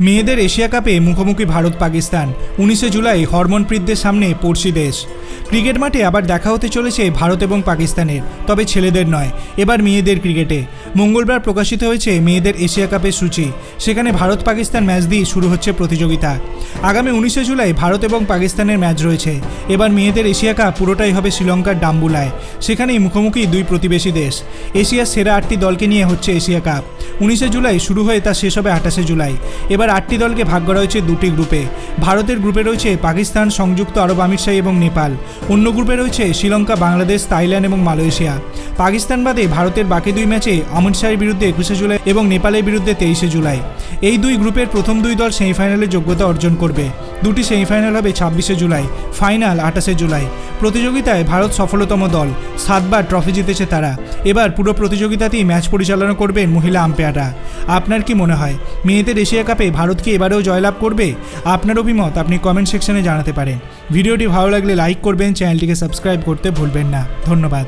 মেয়েদের এশিয়া কাপে মুখোমুখি ভারত পাকিস্তান। উনিশে জুলাই হরমনপ্রীতদের সামনে পড়শি দেশ। ক্রিকেট মাঠে আবার দেখা হতে চলেছে ভারত এবং পাকিস্তানের, তবে ছেলেদের নয়, এবার মেয়েদের ক্রিকেটে। মঙ্গলবার প্রকাশিত হয়েছে মেয়েদের এশিয়া কাপের সূচি, সেখানে ভারত পাকিস্তান ম্যাচ দিয়ে শুরু হচ্ছে প্রতিযোগিতা। আগামী উনিশে জুলাই ভারত এবং পাকিস্তানের ম্যাচ রয়েছে, এবার মেয়েদের এশিয়া কাপ পুরোটাই হবে শ্রীলঙ্কার ডাম্বুলায়। সেখানেই মুখোমুখি দুই প্রতিবেশী দেশ, এশিয়ার সেরা আটটি দলকে নিয়ে হচ্ছে এশিয়া কাপ। উনিশে জুলাই শুরু হয়ে তা শেষ হবে আঠাশে জুলাই। এবার আটটি দলকে ভাগ করা হয়েছে দুটি গ্রুপে। ভারতের গ্রুপে রয়েছে পাকিস্তান, সংযুক্ত আরব আমিরশাহী এবং নেপাল। অন্য গ্রুপে রয়েছে শ্রীলঙ্কা, বাংলাদেশ, থাইল্যান্ড এবং মালয়েশিয়া। পাকিস্তান বাদে ভারতের বাকি দুই ম্যাচে অমৃতসরের বিরুদ্ধে একুশে জুলাই এবং নেপালের বিরুদ্ধে তেইশে জুলাই। এই দুই গ্রুপের প্রথম দুই দল সেমিফাইনালে যোগ্যতা অর্জন করবে। দুটি সেমিফাইনাল হবে ছাব্বিশে জুলাই, ফাইনাল আঠাশে জুলাই। প্রতিযোগিতায় ভারত সফলতম দল, সাতবার ট্রফি জিতেছে তারা। এবার পুরো প্রতিযোগিতাতেই ম্যাচ পরিচালনা করবেন মহিলা আম্পায়াররা। আপনার কি মনে হয়, মেয়েদের এশিয়া কাপে ভারত কি এবারেও জয়লাভ করবে? আপনার অভিমত আপনি কমেন্ট সেকশনে জানাতে পারেন। ভিডিওটি ভালো লাগলে লাইক করবেন, চ্যানেলটিকে সাবস্ক্রাইব করতে ভুলবেন না। ধন্যবাদ।